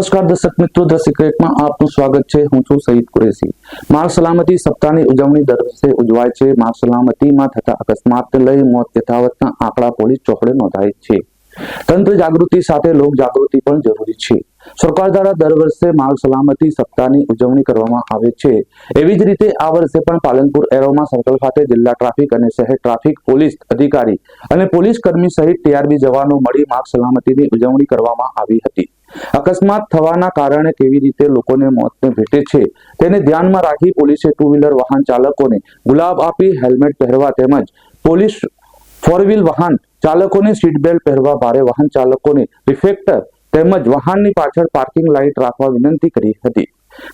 નમસ્કાર દર્શક મિત્રો ધ સિક્રેટમાં આપનું સ્વાગત છે. હું છું સહીદ કુરેશી. માર્ગ સલામતી સપ્તાહની ઉજવણી દર વર્ષે ઉજવાય છે. માર્ગ સલામતીમાં થતા અકસ્માતને લઈ મોત યથાવતના આંકડા પોલીસ ચોપડે નોંધાય છે. તંત્ર જાગૃતિ સાથે લોક જાગૃતિ પણ જરૂરી છે. સરકાર દ્વારા દર વર્ષે માર્ગ સલામતી સપ્તાહની ઉજવણી કરવામાં આવે છે. એવી જ રીતે આ વર્ષે પણ પાલનપુર એરોમાં સર્કલ ખાતે જિલ્લા ટ્રાફિક અને શહેર ટ્રાફિક પોલીસ અધિકારી અને પોલીસ કર્મી સહિત ટીઆરબી જવાનો મળી માર્ગ સલામતીની ઉજવણી કરવામાં આવી હતી. અકસ્માત થવાના કારણે કેવી રીતે લોકોને મોતને ભેટે છે, તેને ધ્યાનમાં રાખી પોલીસે ટુ વ્હીલર વાહન ચાલકોને ગુલાબ આપી હેલ્મેટ પહેરવા તેમજ પોલીસ ફોર વ્હીલ વાહન ચાલકોને સીટ બેલ્ટ પહેરવા ભારે વાહન ચાલકોને રિફેક્ટર તેમજ વાહનની પાછળ પાર્કિંગ લાઇટ રાખવા વિનંતી કરી હતી.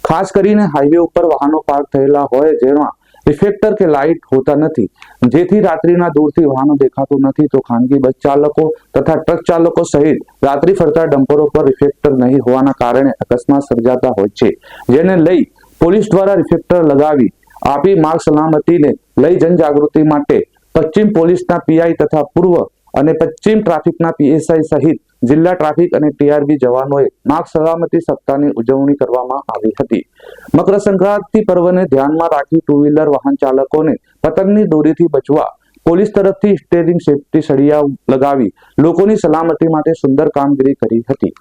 ખાસ કરીને હાઈવે ઉપર વાહનો પાર્ક થયેલા હોય જેમાં રિફ્લેક્ટર કે લાઇટ હોતા નથી. જેથી રાત્રિના દૂરથી વાહનો દેખાતું નથી તો ખાનગી બસ ચાલકો તથા ટ્રક ચાલકો સહિત રાત્રિ ફરતા ડમ્પરો પર રિફ્લેક્ટર નહીં હોવાના કારણે અકસ્માત સર્જાતા હોય છે. જેને લઈ પોલીસ દ્વારા રિફ્લેક્ટર લગાવી આપી માર્ગ સલામતીને લઈ જનજાગૃતિ માટે પશ્ચિમ પોલીસના પીઆઈ તથા પૂર્વ અને પશ્ચિમ ટ્રાફિકના પીએસઆઈ સહિત જિલ્લા ટ્રાફિક અને ટીઆરબી જવાનોએ માર્ગ સલામતી સપ્તાહની ઉજવણી કરવામાં આવી હતી. મકર સંક્રાંતિ પર્વને ધ્યાનમાં રાખી ટુ વ્હીલર વાહન ચાલકોને પતંગની દોરીથી બચવા પોલીસ તરફથી સ્ટેરિંગ સેફટી સળિયા લગાવી લોકોની સલામતી માટે સુંદર કામગીરી કરી હતી.